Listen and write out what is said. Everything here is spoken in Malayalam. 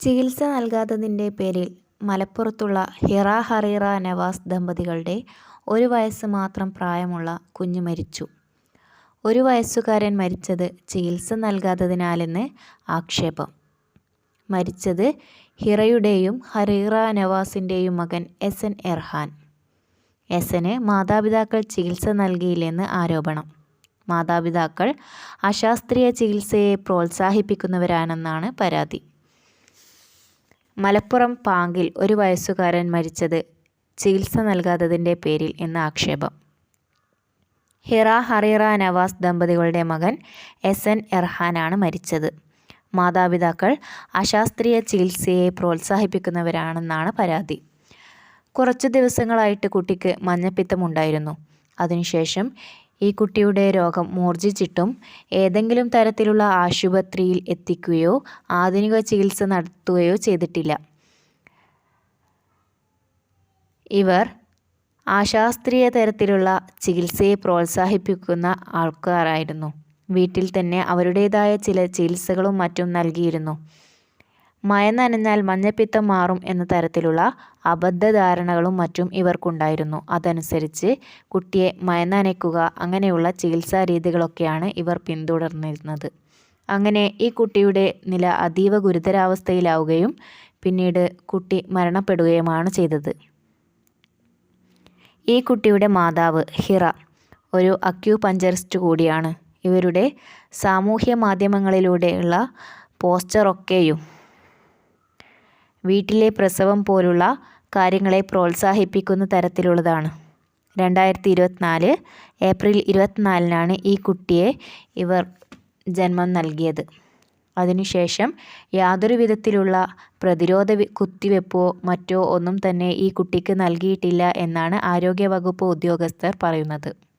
ചികിത്സ നൽകാത്തതിന്റെ പേരിൽ മലപ്പുറത്തുള്ള ഹിറ ഹറീറ നവാസ് ദമ്പതികളുടെ ഒരു വയസ്സ് മാത്രം പ്രായമുള്ള കുഞ്ഞ് മരിച്ചു. ഒരു വയസ്സുകാരൻ മരിച്ചത് ചികിത്സ നൽകാത്തതിനാലെന്ന് ആക്ഷേപം. മരിച്ചത് ഹിറയുടെയും ഹറീറ നവാസിന്റെയും മകൻ എസ് എൻ എർഹാൻ. എസന് മാതാപിതാക്കൾ ചികിത്സ നൽകിയില്ലെന്ന് ആരോപണം. മാതാപിതാക്കൾ അശാസ്ത്രീയ ചികിത്സയെ പ്രോത്സാഹിപ്പിക്കുന്നവരാണെന്നാണ് പരാതി. മലപ്പുറം പാങ്കിൽ ഒരു വയസ്സുകാരൻ മരിച്ചത് ചികിത്സ നൽകാത്തതിന്റെ പേരിൽ എന്ന ആക്ഷേപം. ഹിറ ഹറീറ നവാസ് ദമ്പതികളുടെ മകൻ എസ് എൻ എർഹാനാണ് മരിച്ചത്. മാതാപിതാക്കൾ അശാസ്ത്രീയ ചികിത്സയെ പ്രോത്സാഹിപ്പിക്കുന്നവരാണെന്നാണ് പരാതി. കുറച്ച് ദിവസങ്ങളായിട്ട് കുട്ടിക്ക് മഞ്ഞപ്പിത്തമുണ്ടായിരുന്നു അതിനുശേഷം ഈ കുട്ടിയുടെ രോഗം മൂർജിച്ചിട്ടും ഏതെങ്കിലും തരത്തിലുള്ള ആശുപത്രിയിൽ എത്തിക്കുകയോ ആധുനിക ചികിത്സ നടത്തുകയോ ചെയ്തിട്ടില്ല. ഇവർ ആശാസ്ത്രീയ തരത്തിലുള്ള ചികിത്സയെ പ്രോത്സാഹിപ്പിക്കുന്ന ആൾക്കാരായിരുന്നു. വീട്ടിൽ തന്നെ അവരുടേതായ ചില ചികിത്സകളും മറ്റും നൽകിയിരുന്നു. മഴ നനഞ്ഞാൽ മഞ്ഞപ്പിത്തം മാറും എന്ന തരത്തിലുള്ള അബദ്ധധാരണകളും മറ്റും ഇവർക്കുണ്ടായിരുന്നു. അതനുസരിച്ച് കുട്ടിയെ മഴ അങ്ങനെയുള്ള ചികിത്സാ രീതികളൊക്കെയാണ് ഇവർ പിന്തുടർന്നിരുന്നത്. അങ്ങനെ ഈ കുട്ടിയുടെ നില അതീവ ഗുരുതരാവസ്ഥയിലാവുകയും പിന്നീട് കുട്ടി മരണപ്പെടുകയുമാണ് ചെയ്തത്. ഈ കുട്ടിയുടെ മാതാവ് ഹിറ ഒരു അക്യുപഞ്ചറിസ്റ്റ് കൂടിയാണ്. ഇവരുടെ സാമൂഹ്യ മാധ്യമങ്ങളിലൂടെയുള്ള പോസ്റ്ററൊക്കെയും വീട്ടിലെ പ്രസവം പോലുള്ള കാര്യങ്ങളെ പ്രോത്സാഹിപ്പിക്കുന്ന തരത്തിലുള്ളതാണ്. രണ്ടായിരത്തി ഇരുപത്തിനാല് ഏപ്രിൽ ഇരുപത്തിനാലിനാണ് ഈ കുട്ടിയെ ഇവർ ജന്മം നൽകിയത്. അതിനുശേഷം യാതൊരു വിധത്തിലുള്ള പ്രതിരോധ കുത്തിവെപ്പോ മറ്റോ ഒന്നും തന്നെ ഈ കുട്ടിക്ക് നൽകിയിട്ടില്ല എന്നാണ് ആരോഗ്യവകുപ്പ് ഉദ്യോഗസ്ഥർ പറയുന്നത്.